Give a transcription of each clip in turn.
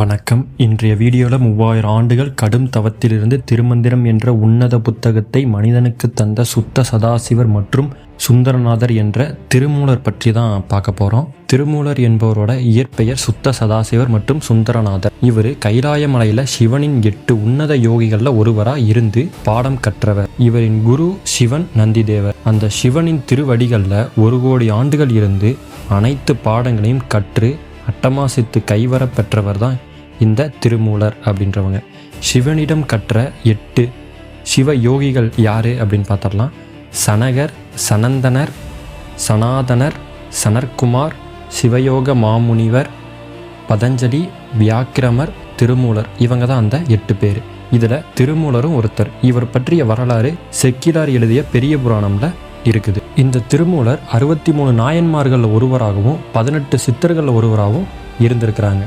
வணக்கம். இன்றைய வீடியோவில் மூவாயிரம் ஆண்டுகள் கடும் தவத்திலிருந்து திருமந்திரம் என்ற உன்னத புத்தகத்தை மனிதனுக்கு தந்த சுத்த சதாசிவர் மற்றும் சுந்தரநாதர் என்ற திருமூலர் பற்றி தான் பார்க்க போகிறோம் திருமூலர் என்பவரோட இயற்பெயர் சுத்த சதாசிவர் மற்றும் சுந்தரநாதர். இவர் கைலாய மலையில் சிவனின் எட்டு உன்னத யோகிகளில் ஒருவராக இருந்து பாடம் கற்றவர். இவரின் குரு சிவன் நந்திதேவர். அந்த சிவனின் திருவடிகளில் ஒரு கோடி ஆண்டுகள் இருந்து அனைத்து பாடங்களையும் கற்று அட்டமாசித்து கைவர பெற்றவர் தான் இந்த திருமூலர் அப்படின்றவங்க. சிவனிடம் கற்ற எட்டு சிவ யோகிகள் யாரு அப்படின்னு பார்த்துடலாம். சனகர் சனந்தனர் சனாதனர் சனற்குமார் சிவயோக மாமுனிவர் பதஞ்சலி வியாக்கிரமர் திருமூலர். இவங்க தான் அந்த எட்டு பேர். இதில் திருமூலரும் ஒருத்தர். இவர் பற்றிய வரலாறு செக்கிலார் எழுதிய பெரிய புராணம்ல இருக்குது. இந்த திருமூலர் அறுபத்தி மூணு நாயன்மார்களில் ஒருவராகவும் பதினெட்டு சித்தர்களில் ஒருவராகவும் இருந்திருக்கிறாங்க.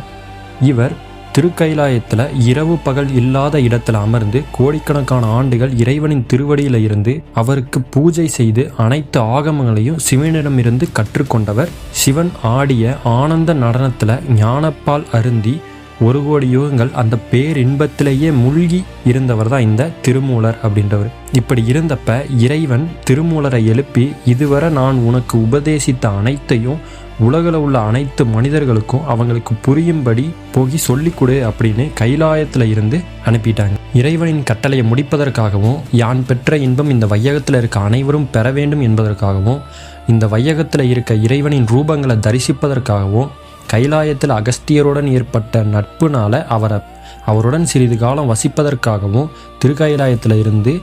இவர் திருக்கைலாயத்தில் இரவு பகல் இல்லாத இடத்துல அமர்ந்து கோடிக்கணக்கான ஆண்டுகள் இறைவனின் திருவடியில் இருந்து அவருக்கு பூஜை செய்து அனைத்து ஆகமங்களையும் சிவனிடமிருந்து கற்றுக்கொண்டவர் சிவன் ஆடிய ஆனந்த நடனத்தில் ஞானப்பால் அருந்தி ஒரு கோடி யுகங்கள் அந்த பேரின்பத்திலேயே மூழ்கி இருந்தவர் தான் இந்த திருமூலர் அப்படின்றவர். இப்படி இருந்தப்ப இறைவன் திருமூலரை எழுப்பி இதுவரை நான் உனக்கு உபதேசித்த அனைத்தையும் உலகில் உள்ள அனைத்து மனிதர்களுக்கும் அவங்களுக்கு புரியும்படி போகி சொல்லிக் கொடு அப்படின்னு கைலாயத்தில் இருந்து அனுப்பிட்டாங்க. இறைவனின் கட்டளையை முடிப்பதற்காகவும் யான் பெற்ற இன்பம் இந்த வையகத்தில் இருக்க அனைவரும் பெற வேண்டும் என்பதற்காகவும் இந்த வையகத்தில் இருக்க இறைவனின் ரூபங்களை தரிசிப்பதற்காகவும் கைலாயத்தில் அகஸ்தியருடன் ஏற்பட்ட நட்புனால அவரை அவருடன் சிறிது காலம் வசிப்பதற்காகவும் திருக்கைலாயத்தில் இருந்து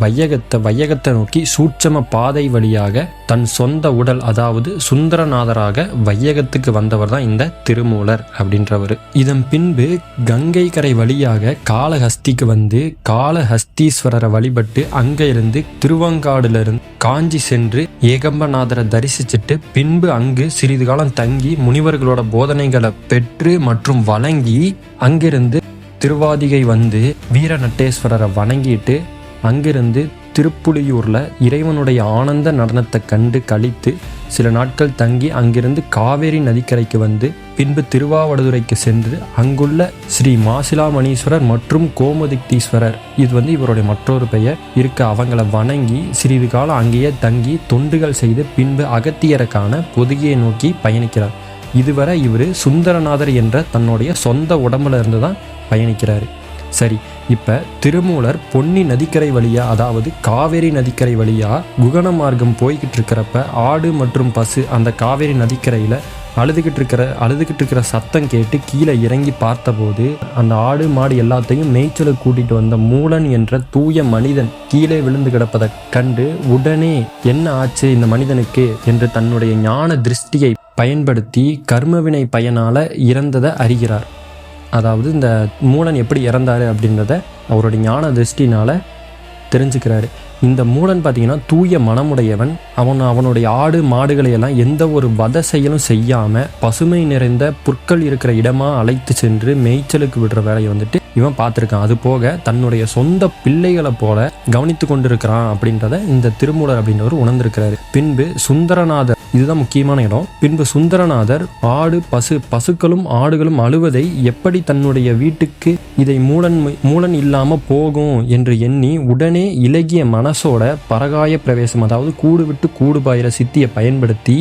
வையகத்தை வையகத்தை நோக்கி சூட்சம பாதை வழியாக தன் சொந்த உடல் அதாவது சுந்தரநாதராக வையகத்துக்கு வந்தவர் தான் இந்த திருமூலர் அப்படின்றவர். இதன் பின்பு கங்கை கரை வழியாக காளஹஸ்திக்கு வந்து காளஹஸ்தீஸ்வரரை வழிபட்டு அங்க இருந்து காஞ்சி சென்று ஏகம்பநாதரை தரிசிச்சுட்டு பின்பு அங்கு சிறிது காலம் தங்கி முனிவர்களோட போதனைகளை பெற்று மற்றும் வழங்கி அங்கிருந்து திருவாதிகை வந்து வீர நட்டேஸ்வரரை வணங்கிட்டு அங்கிருந்து திருப்புலியூரில் இறைவனுடைய ஆனந்த நடனத்தை கண்டு கழித்து சில நாட்கள் தங்கி அங்கிருந்து காவேரி நதிக்கரைக்கு வந்து பின்பு திருவாவடுதுறைக்கு சென்று அங்குள்ள ஸ்ரீ மாசிலாமணீஸ்வரர் மற்றும் கோமதிக்தீஸ்வரர் இது வந்து இவருடைய மற்றொரு பெயர் இருக்க அவங்கள வணங்கி சிறிது காலம் அங்கேயே தங்கி தொண்டுகள் செய்து பின்பு அகத்தியருக்கான பொதுகையை நோக்கி பயணிக்கிறார். இதுவரை இவர் சுந்தரநாதர் என்ற தன்னுடைய சொந்த உடம்புல இருந்து தான் பயணிக்கிறாரு. சரி இப்போ திருமூலர் பொன்னி நதிக்கரை வழியாக அதாவது காவேரி நதிக்கரை வழியா குகன மார்க்கம் போய்கிட்டு இருக்கிறப்ப ஆடு மற்றும் பசு அந்த காவேரி நதிக்கரையில் அழுதுகிட்டு இருக்கிற அழுதுகிட்டு இருக்கிற சத்தம் கேட்டு கீழே இறங்கி பார்த்தபோது அந்த ஆடு மாடு எல்லாத்தையும் மேய்ச்சலுக்கு கூட்டிகிட்டு வந்த மூலன் என்ற தூய மனிதன் கீழே விழுந்து கிடப்பதை கண்டு உடனே என்ன ஆச்சு இந்த மனிதனுக்கு? என்று தன்னுடைய ஞான திருஷ்டியை பயன்படுத்தி கர்மவினை பயனால இறந்ததை அறிகிறார். அதாவது இந்த மூலன் எப்படி இறந்தாரு அப்படின்றத அவருடைய ஞான திருஷ்டினால் தெரிஞ்சுக்கிறாரு. இந்த மூலன் பார்த்தீங்கன்னா தூய மனமுடையவன். அவன் அவனுடைய ஆடு மாடுகளை எல்லாம் எந்த ஒரு வத செயலும் செய்யாமல் பசுமை நிறைந்த புற்கள் இருக்கிற இடமாக அழைத்து சென்று மேய்ச்சலுக்கு விடுற வேலையை வந்துட்டு இவன் பார்த்துருக்கான். அது போக தன்னுடைய சொந்த பிள்ளைகளை போல கவனித்து கொண்டிருக்கிறான் அப்படின்றத இந்த திருமூலர் அப்படின்றவர் உணர்ந்திருக்கிறாரு. பின்பு சுந்தரநாதர் இதுதான் முக்கியமான இடம். பின்பு சுந்தரநாதர் ஆடு பசு பசுக்களும் ஆடுகளும் அழுவதை எப்படி தன்னுடைய வீட்டுக்கு இதை மூலன் மூலன் இல்லாம போகும் என்று எண்ணி உடனே இலகிய மனசோட பரகாய பிரவேசம் அதாவது கூடு விட்டு கூடு பாயிற சித்தியை பயன்படுத்தி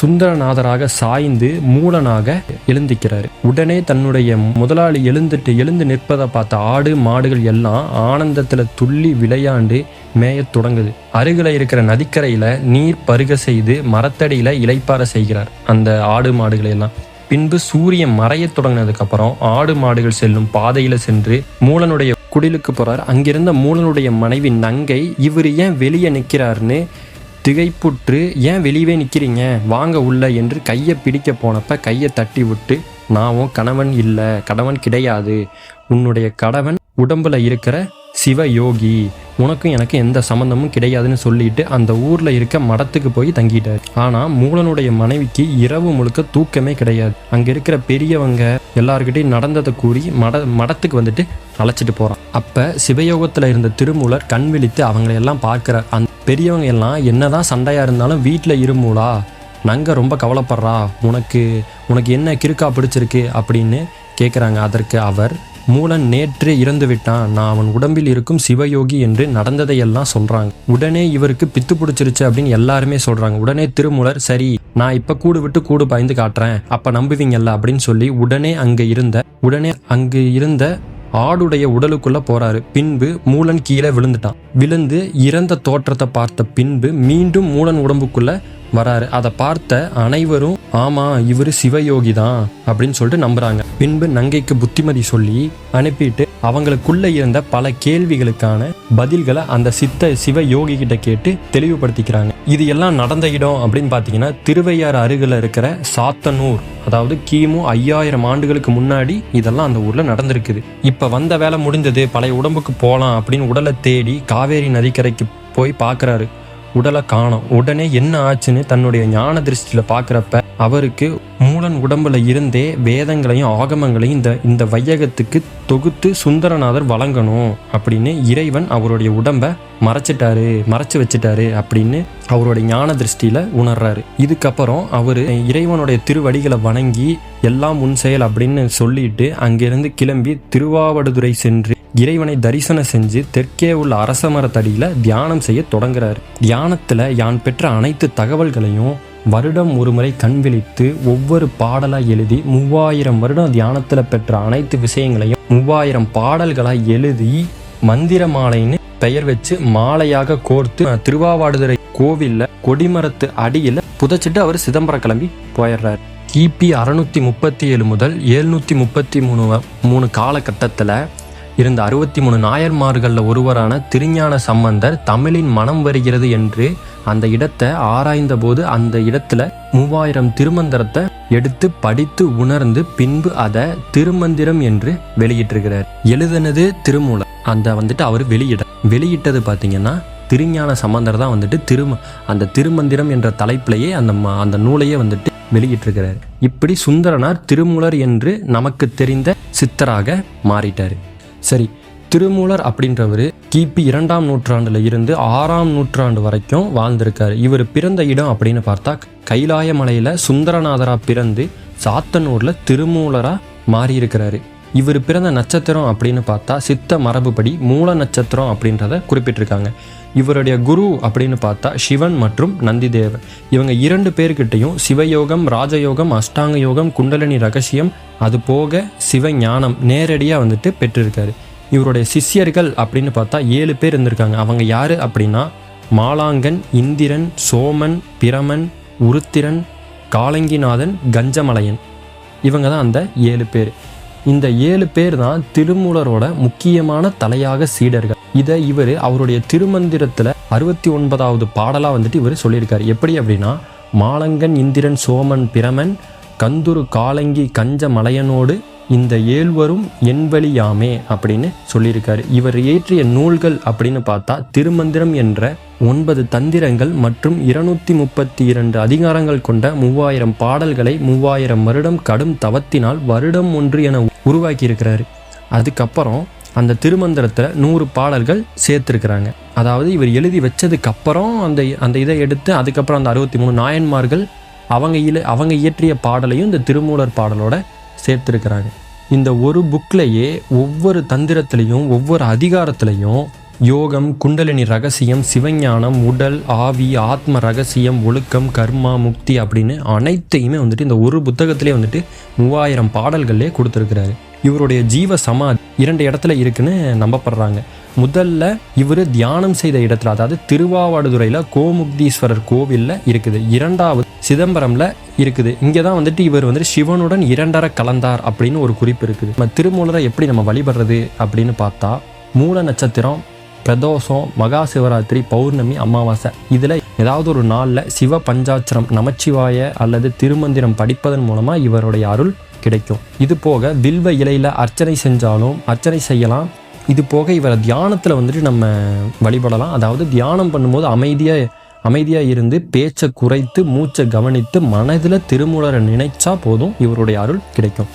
சுந்தரநாதராக சாய்ந்து மூலனாக எழுந்திக்கிறாரு உடனே தன்னுடைய முதலாளி எழுந்துட்டு எழுந்து நிற்பதை பார்த்த ஆடு மாடுகள் எல்லாம் ஆனந்தத்தில் துள்ளி விளையாண்டு மேயத் தொடங்குது. அருகில் இருக்கிற நதிக்கரையில் நீர் பருக செய்து மரத்தடியில் இலைப்பார செய்கிறார் அந்த ஆடு மாடுகளை எல்லாம். பின்பு சூரியன் மறையத் தொடங்கினதுக்கு அப்புறம் ஆடு மாடுகள் செல்லும் பாதையில சென்று மூலனுடைய குடிலுக்கு போறார். அங்கிருந்த மூலனுடைய மனைவி நங்கை இவர் ஏன் வெளியே நிற்கிறாருன்னு திகைப்புற்று ஏன் வெளியவே நிற்கிறீங்க வாங்க உள்ள என்று கையை பிடிக்க போனப்ப கையை தட்டி விட்டு நான் உன் கணவன் இல்லை கணவன் கிடையாது. உன்னுடைய கணவன் உடம்புல இருக்கிற சிவ யோகி உனக்கும் எனக்கு எந்த சம்மந்தமும் கிடையாதுன்னு சொல்லிட்டு அந்த ஊர்ல இருக்க மடத்துக்கு போய் தங்கிட்டார். ஆனா மூலனுடைய மனைவிக்கு இரவு முழுக்க தூக்கமே கிடையாது. அங்க இருக்கிற பெரியவங்க எல்லார்கிட்டையும் நடந்ததை கூறி மட மடத்துக்கு வந்துட்டு அழைச்சிட்டு போறான். அப்ப சிவயோகத்துல இருந்த திருமூலர் கண் விழித்து அவங்களையெல்லாம் பார்க்கிறார். அந்த பெரியவங்க எல்லாம் என்னதான் சண்டையாக இருந்தாலும் வீட்டில் இருமூலா நாங்கள் ரொம்ப கவலைப்படுறா. உனக்கு உனக்கு என்ன கிறுக்கா பிடிச்சிருக்கு அப்படின்னு கேட்குறாங்க அதற்கு அவர் மூலன் நேற்று இறந்து விட்டான். நான் அவன் உடம்பில் இருக்கும் சிவயோகி என்று நடந்ததையெல்லாம் சொல்கிறாங்க உடனே இவருக்கு பித்து பிடிச்சிருச்சு அப்படின்னு எல்லாருமே சொல்கிறாங்க உடனே திருமூலர் சரி நான் இப்போ கூடு விட்டு கூடு பாய்ந்து காட்டுறேன். அப்போ நம்புவீங்கல்ல அப்படின்னு சொல்லி உடனே அங்கே இருந்த உடனே அங்கு இருந்த ஆடுடைய உடலுக்குள்ள போறாரு. பின்பு மூலன் கீழே விழுந்துட்டான். விழுந்து இறந்த தோற்றத்தை பார்த்த பின்பு மீண்டும் மூலன் உடம்புக்குள்ள வராரு. அதை பார்த்த அனைவரும் ஆமா இவரு சிவயோகி தான் அப்படின்னு சொல்லிட்டு நம்புறாங்க. பின்பு நங்கைக்கு புத்திமதி சொல்லி அனுப்பிட்டு அவங்களுக்குள்ள இருந்த பல கேள்விகளுக்கான பதில்களை அந்த சித்த சிவ யோகி கிட்ட கேட்டு தெளிவுபடுத்திக்கிறாங்க. இது எல்லாம் நடந்த இடம் அப்படின்னு பார்த்தீங்கன்னா திருவையாறு அருகில் இருக்கிற சாத்தனூர் அதாவது கிமு ஐயாயிரம் ஆண்டுகளுக்கு முன்னாடி இதெல்லாம் அந்த ஊரில் நடந்திருக்குது. இப்போ வந்த வேலை முடிந்தது பழைய உடம்புக்கு போகலாம் அப்படின்னு உடலை தேடி காவேரி நதிக்கரைக்கு போய் பார்க்குறாரு. உடலை காணோம். உடனே என்ன ஆச்சுன்னு தன்னுடைய ஞான திருஷ்டியில பார்க்குறப்ப அவருக்கு மூலன் உடம்புல இருந்தே வேதங்களையும் ஆகமங்களையும் இந்த இந்த வையகத்துக்கு தொகுத்து சுந்தரநாதர் வழங்கணும் அப்படின்னு இறைவன் அவருடைய உடம்ப மறைச்சிட்டாரு மறைச்சு வச்சிட்டாரு அப்படின்னு அவருடைய ஞான திருஷ்டியில உணர்றாரு. இதுக்கப்புறம் அவர் இறைவனுடைய திருவடிகளை வணங்கி எல்லாம் முன் செயல் அப்படின்னு சொல்லிட்டு அங்கிருந்து கிளம்பி திருவாவடுதுறை சென்று இறைவனை தரிசனம் செஞ்சு தெற்கே உள்ள அரச மரத்தடியில் தியானம் செய்ய தொடங்குறாரு. தியானத்தில் யான் பெற்ற அனைத்து தகவல்களையும் வருடம் ஒரு முறை கண் விழித்து ஒவ்வொரு பாடலாக எழுதி மூவாயிரம் வருடம் தியானத்தில் பெற்ற அனைத்து விஷயங்களையும் மூவாயிரம் பாடல்களாக எழுதி மந்திர மாலைன்னு பெயர் வச்சு மாலையாக கோர்த்து திருவாவாடுதுறை கோவிலில் கொடிமரத்து அடியில் புதைச்சிட்டு அவர் சிதம்பரம் கிளம்பி போயிடுறாரு. கிபி அறுநூத்தி முப்பத்தி ஏழு முதல் எழுநூத்தி முப்பத்தி மூணு மூணு காலகட்டத்தில் இருந்த அறுபத்தி மூணு நாயர்மார்களில் ஒருவரான திருஞான சம்பந்தர் தமிழின் மனம் வருகிறது என்று அந்த இடத்தை ஆராய்ந்தபோது அந்த இடத்துல மூவாயிரம் திருமந்திரத்தை எடுத்து படித்து உணர்ந்து பின்பு அதை திருமந்திரம் என்று வெளியிட்டிருக்கிறார். எழுதுனது திருமூலம் அந்த வந்துட்டு அவர் வெளியிட வெளியிட்டது பார்த்தீங்கன்னா திருஞான சம்பந்தர் தான் வந்துட்டு திரும அந்த திருமந்திரம் என்ற தலைப்பிலேயே அந்த அந்த நூலையே வந்துட்டு வெளியிட்டிருக்கிறார். இப்படி சுந்தரனார் திருமூலர் என்று நமக்கு தெரிந்த சித்தராக மாறிட்டார். சரி திருமூலர் அப்படின்றவர் கிபி இரண்டாம் நூற்றாண்டுல இருந்து ஆறாம் நூற்றாண்டு வரைக்கும் வாழ்ந்திருக்காரு. இவர் பிறந்த இடம் அப்படின்னு பார்த்தா கைலாய மலையில சுந்தரநாதரா பிறந்து சாத்தனூர்ல திருமூலரா மாறியிருக்கிறாரு. இவர் பிறந்த நட்சத்திரம் அப்படின்னு பார்த்தா சித்த மரபுப்படி மூல நட்சத்திரம் அப்படின்றத குறிப்பிட்டிருக்காங்க. இவருடைய குரு அப்படின்னு பார்த்தா சிவன் மற்றும் நந்திதேவர் இவங்க இரண்டு பேர்கிட்டையும் சிவயோகம் ராஜயோகம் அஷ்டாங்க யோகம் குண்டலினி ரகசியம் அது போக சிவஞானம் நேரடியாக வந்துட்டு பெற்றிருக்காரு. இவருடைய சிஷ்யர்கள் அப்படின்னு பார்த்தா ஏழு பேர் இருந்திருக்காங்க. அவங்க யார் அப்படின்னா மாலாங்கன் இந்திரன் சோமன் பிரமன் உருத்திரன் காலங்கிநாதன் கஞ்சமலையன். இவங்க தான் அந்த ஏழு பேர். இந்த ஏழு பேர் தான் திருமூலரோட முக்கியமான தலையாக சீடர்கள். இதை இவர் அவருடைய திருமந்திரத்தில் அறுபத்தி ஒன்பதாவது பாடலாக வந்துட்டு இவர் சொல்லியிருக்காரு. எப்படி அப்படின்னா மாலங்கன் இந்திரன் சோமன் பிரமன் கந்துரு காலங்கி கஞ்ச மலையனோடு இந்த ஏழ்வரும் என்வழியாமே அப்படின்னு சொல்லியிருக்காரு. இவர் இயற்றிய நூல்கள் அப்படின்னு பார்த்தா திருமந்திரம் என்ற ஒன்பது தந்திரங்கள் மற்றும் இருநூத்தி முப்பத்தி இரண்டு அதிகாரங்கள் கொண்ட மூவாயிரம் பாடல்களை மூவாயிரம் வருடம் கடும் தவத்தினால் வருடம் ஒன்று என உருவாக்கியிருக்கிறாரு. அதுக்கப்புறம் அந்த திருமந்திரத்தில் நூறு பாடல்கள் சேர்த்துருக்கிறாங்க. அதாவது இவர் எழுதி வச்சதுக்கப்புறம் அந்த அந்த இதை எடுத்து அதுக்கப்புறம் அந்த அறுபத்தி மூணு நாயன்மார்கள் அவங்க இல அவங்க இயற்றிய பாடலையும் இந்த திருமூலர் பாடலோட சேர்த்துருக்கிறாங்க. இந்த ஒரு புக்லேயே ஒவ்வொரு தந்திரத்திலையும் ஒவ்வொரு அதிகாரத்திலையும் யோகம் குண்டலினி ரகசியம் சிவஞானம் உடல் ஆவி ஆத்ம ரகசியம் ஒழுக்கம் கர்மா முக்தி அப்படின்னு அனைத்தையுமே வந்துட்டு இந்த ஒரு புத்தகத்திலே வந்துட்டு மூவாயிரம் பாடல்களே கொடுத்துருக்கிறாரு. இவருடைய ஜீவ சமாதி இரண்டு இடத்துல இருக்குன்னு நம்பப்படுறாங்க. முதல்ல இவர் தியானம் செய்த இடத்துல அதாவது திருவாவாடுதுறையில் கோமுக்தீஸ்வரர் கோவிலில் இருக்குது. இரண்டாவது சிதம்பரம்ல இருக்குது. இங்கே தான் வந்துட்டு இவர் வந்துட்டு சிவனுடன் இரண்டர கலந்தார் அப்படின்னு ஒரு குறிப்பு இருக்குது. நம்ம திருமூலரை எப்படி நம்ம வழிபடுறது அப்படின்னு பார்த்தா மூல நட்சத்திரம் பிரதோஷம் மகா சிவராத்திரி பௌர்ணமி அமாவாசை. இதில் ஏதாவது ஒரு நாளில் சிவ பஞ்சாட்சரம் நமச்சிவாய அல்லது திருமந்திரம் படிப்பதன் மூலமாக இவருடைய அருள் கிடைக்கும். இது போக வில்வ இலையில் அர்ச்சனை செஞ்சாலும் அர்ச்சனை செய்யலாம். இது போக இவரை தியானத்தில் வந்துட்டு நம்ம வழிபடலாம். அதாவது தியானம் பண்ணும்போது அமைதியாக அமைதியாக இருந்து பேச்சை குறைத்து மூச்சை கவனித்து மனதில் திருமூலரை நினைச்சா போதும் இவருடைய அருள் கிடைக்கும்.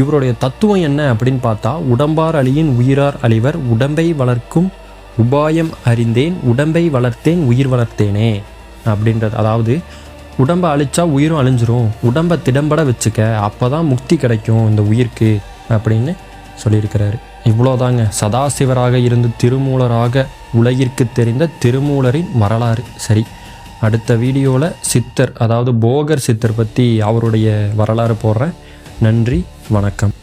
இவருடைய தத்துவம் என்ன அப்படின்னு பார்த்தா உடம்பார் அழியின் உயிரார் அழிவர் உடம்பை வளர்க்கும் உபாயம் அறிந்தேன் உடம்பை வளர்த்தேன் உயிர் வளர்த்தேனே. அப்படின்றது அதாவது உடம்பை அழிச்சா உயிரும் அழிஞ்சிரும். உடம்பை திடம்பட வச்சுக்க அப்போ தான் முக்தி கிடைக்கும் இந்த உயிருக்கு அப்படின்னு சொல்லியிருக்கிறாரு. இவ்வளோதாங்க. சதாசிவராக இருந்து திருமூலராக உலகிற்கு தெரிந்த திருமூலரின் வரலாறு. சரி அடுத்த வீடியோவில் சித்தர் அதாவது போகர் சித்தர் பற்றி அவருடைய வரலாறு போடுறேன். நன்றி வணக்கம்.